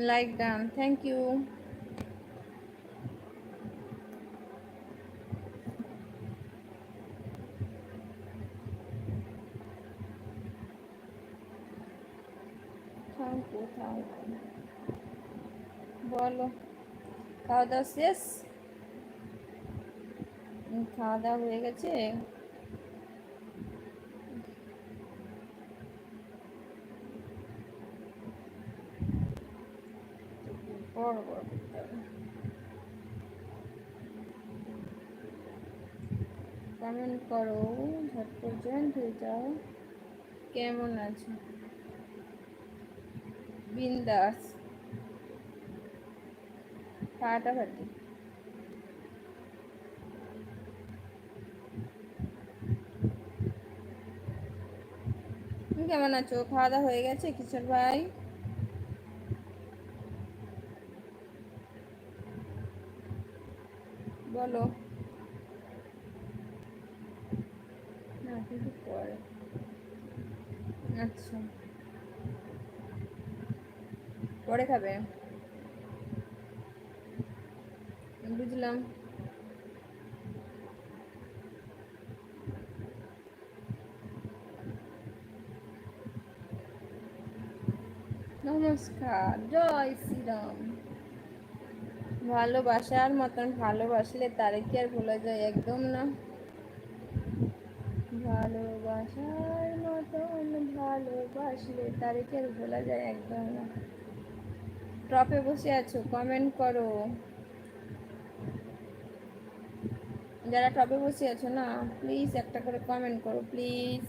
Like done thank you বলো খাওয়া দাওয়া শেষ? খাওয়া দাওয়া হয়ে গেছে? বড় বড় করতে হবে কমেন্ট করো? ঝটপট জয়েন্ট হয়ে যাও। কেমন আছো? বিন্দাস। ফাটাফাটি কেমন আছো? খাওয়া দাওয়া হয়ে গেছে? কিশোর ভাই? বলো। না কিন্তু পরে। আচ্ছা। পরে খাবে। বুঝলাম। নমস্কার জয় শ্রীরাম। ভালোবাসার মতন ভালোবাসলে তারে কি আর ভোলা যায়? একদম না। ভালোবাসার মতন ভালোবাসলে তারে কি আর ভোলা যায়? একদম না। টপে বসে আছো কমেন্ট করো। যারা টপে বসে আছো না প্লিজ একটা করে কমেন্ট করো প্লিজ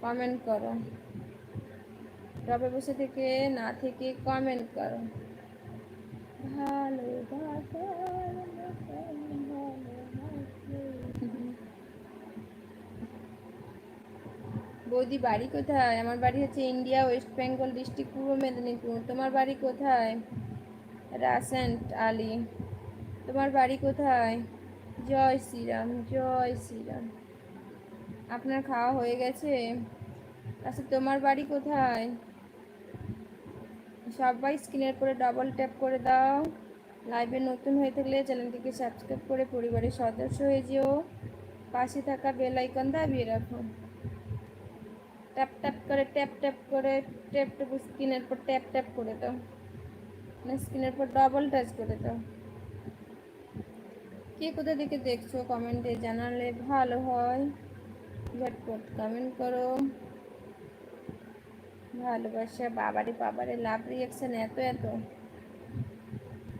কমেন্ট করো। টপে বসে থেকে না থেকে কমেন্ট করো। বৌদি, বাড়ি কোথায়? আমার বাড়ি হচ্ছে ইন্ডিয়া, ওয়েস্ট বেঙ্গল ডিস্ট্রিক্ট, পূর্ব মেদিনীপুর। তোমার বাড়ি কোথায়? রাসেন্ট আলী। তোমার বাড়ি কোথায়? জয় শ্রীরাম জয় শ্রীরাম। আপনার খাওয়া হয়ে গেছে? আচ্ছা তোমার বাড়ি কোথায়? সবাই স্ক্রিনের পরে ডবল ট্যাপ করে দাও। লাইভে নতুন হয়ে থাকলে চ্যানেলটিকে সাবস্ক্রাইব করে পরিবারের সদস্য হয়ে যেও। পাশে থাকা বেল আইকন দাবিয়ে রাখো। ট্যাপ ট্যাপ করে ট্যাপ ট্যাপ করে ট্যাপ ট্যাপ স্ক্রিনের পর ট্যাপ ট্যাপ করে দাও। না স্ক্রিনের পর ডবল টাচ করে দাও। কে কোথা থেকে দেখছ কমেন্টে জানালে ভালো হয়। ঝটপট কমেন্ট করো। ভালোবাসা, বাবারে বাবারে লাভ রিয়াকশন এত এত।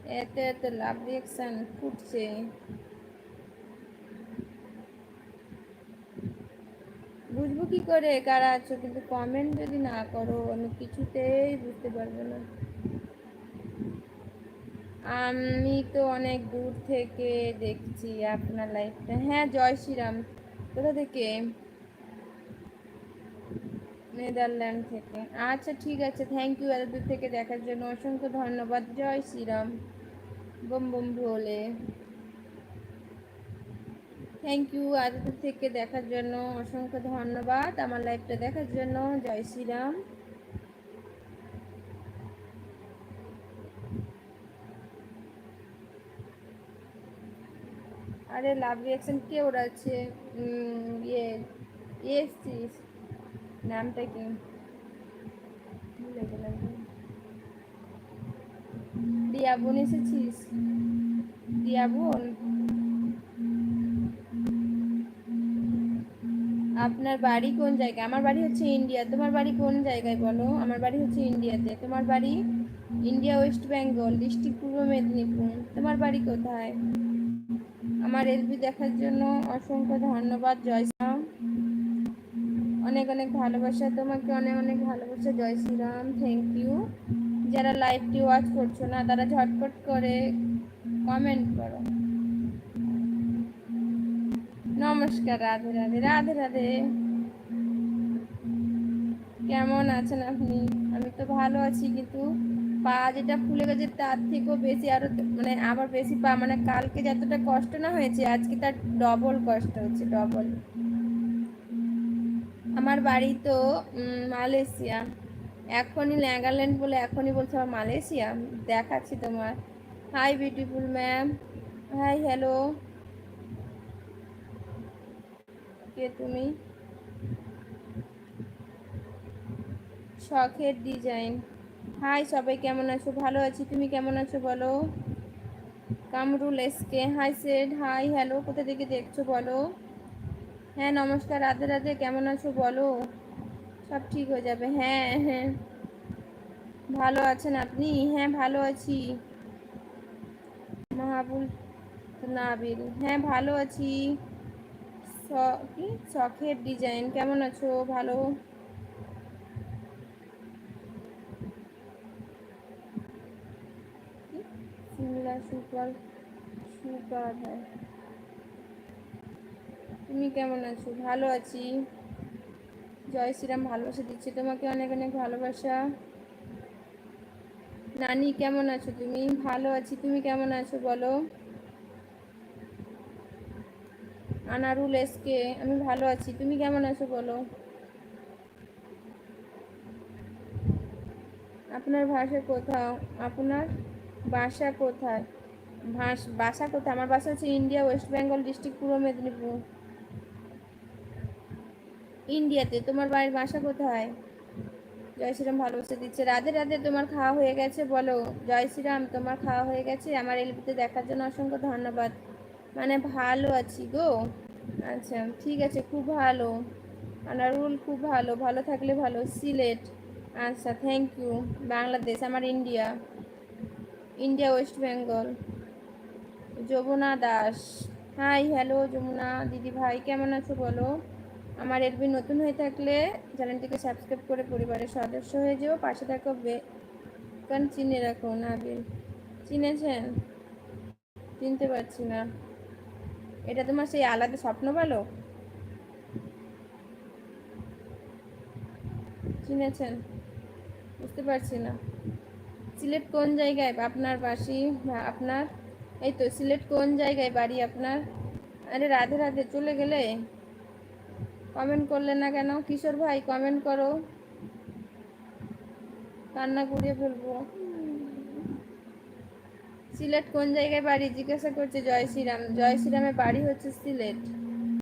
এত এত লাভ রিয়াকশন ফুটছে। বুঝব কি করে, কারা আছো? কিন্তু কমেন্ট যদি না করো, আমি কিছুতেই বুঝতে পারব না। আমি তো অনেক দূর থেকে দেখছি আপনার লাইফটা হ্যাঁ জয় শ্রীরাম। কোথা থেকে? নেদারল্যান্ড থেকে। আচ্ছা ঠিক আছে। থ্যাংক ইউ এত থেকে দেখার জন্য অসংখ্য ধন্যবাদ। জয় শ্রীরাম। বম বম, ভোলে। থ্যাংক ইউ এত থেকে দেখার জন্য অসংখ্য ধন্যবাদ। আমার লাইফটা দেখার জন্য। জয় শ্রীরাম। আরে লাভ রিয়াকশন কে ওরা আছে ইয়ে এসছিস? নামটা কি ভুলে গেলাম দিয়া বোন এসেছিস দিয়া বোন আপনার বাড়ি কোন জায়গায়? আমার বাড়ি হচ্ছে ইন্ডিয়া তোমার বাড়ি কোন জায়গায় বলো? আমার বাড়ি হচ্ছে ইন্ডিয়াতে তোমার বাড়ি ইন্ডিয়া ওয়েস্ট বেঙ্গল ডিস্ট্রিক্ট পূর্ব মেদিনীপুর। তোমার বাড়ি কোথায়? আমার এলবি দেখার জন্য অসংখ্য ধন্যবাদ, জয় অনেক অনেক ভালোবাসা। তোমাকে অনেক অনেক ভালোবাসা। জয় শ্রীরাম থ্যাংক ইউ যারা লাইভটি ওয়াচ করছ না, তারা ঝটপট করে কমেন্ট করো। নমস্কার, রাধে রাধে রাধে রাধে। কেমন আছেন আপনি? আমি তো ভালো আছি, কিন্তু পা যেটা ফুলে গেছে, তার থেকেও বেশি আরও মানে আবার বেশি পা। মানে কালকে যতটা কষ্ট না হয়েছে, আজকে তার ডবল কষ্ট হচ্ছে ডবল আমার বাড়ি তো মালয়েশিয়া। এখনই নাগাল্যান্ড বলে এখনই বলছে আমার মালয়েশিয়া। দেখাচ্ছি তোমার। Hi beautiful ma'am hi hello কে তুমি? শখের ডিজাইন হাই সবাই কেমন আছো? ভালো আছি। তুমি কেমন আছো বলো? কামরুল এসকে। হাই সেড হাই হ্যালো কোথা থেকে দেখছ বলো? হ্যাঁ নমস্কার, রাধে রাধে, কেমন আছো বলো? সব ঠিক হয়ে যাবে। হ্যাঁ হ্যাঁ। ভালো আছেন আপনি? হ্যাঁ ভালো আছি। মাহাবুল নাবিল। হ্যাঁ ভালো আছি। কি? শখের ডিজাইন। কেমন আছো? ভালো? সিমলা সুপার সুপার হ্যাঁ। তুমি কেমন আছো? ভালো আছি। জয় শ্রীরাম ভালোবাসা দিচ্ছি তোমাকে অনেক অনেক ভালোবাসা। নানি, কেমন আছো তুমি? ভালো আছি, তুমি কেমন আছো বলো? আনারুল এসকে আমি ভালো আছি, তুমি কেমন আছো বলো? আপনার ভাষা কোথাও? আপনার বাসা কোথায়? ভাস, বাসা কোথায়? আমার বাসা হচ্ছে ইন্ডিয়া, ওয়েস্ট বেঙ্গল, ডিস্ট্রিক্ট পূর্ব মেদিনীপুর। ইন্ডিয়াতে, তোমার বাড়ির বাসা কোথায়? জয় শ্রীরাম ভালোবাসা দিচ্ছে। রাধে রাধে, তোমার খাওয়া হয়ে গেছে বলো। জয় শ্রীরাম, তোমার খাওয়া হয়ে গেছে? আমার এলবিতে দেখার জন্য অসংখ্য ধন্যবাদ। মানে ভালো আছি গো। আচ্ছা ঠিক আছে, খুব ভালো। আনারুল, খুব ভালো। ভালো থাকলে ভালো। সিলেট। আচ্ছা থ্যাংক ইউ বাংলাদেশ, আমার India. India, West Bengal. Jamuna Das. Hi hello Jamuna দিদি ভাই কেমন আছো বলো? আমার এলবি নতুন হয়ে থাকলে চ্যানেলটিকে সাবস্ক্রাইব করে পরিবারের সদস্য হয়ে যেও। পাশে থাকো বেকান চিনে রাখো না নাবিল। চিনেছেন? চিনতে পারছি না। এটা তোমার সেই আলাদা স্বপ্ন বলো চিনেছেন? বুঝতে পারছি না। সিলেট কোন জায়গায় আপনার বাসি আপনার? এই তো, সিলেট কোন জায়গায় বাড়ি আপনার? আরে রাধে রাধে, চলে গেলে? কমেন্ট করলে না কেন? কিশোর ভাই, কমেন্ট করো। কান্না করিয়ে ফেলব। সিলেট কোন জায়গায় বাড়ি? জিজ্ঞাসা করছে জয় শ্রীরাম। জয় শ্রীরামের বাড়ি হচ্ছে সিলেট।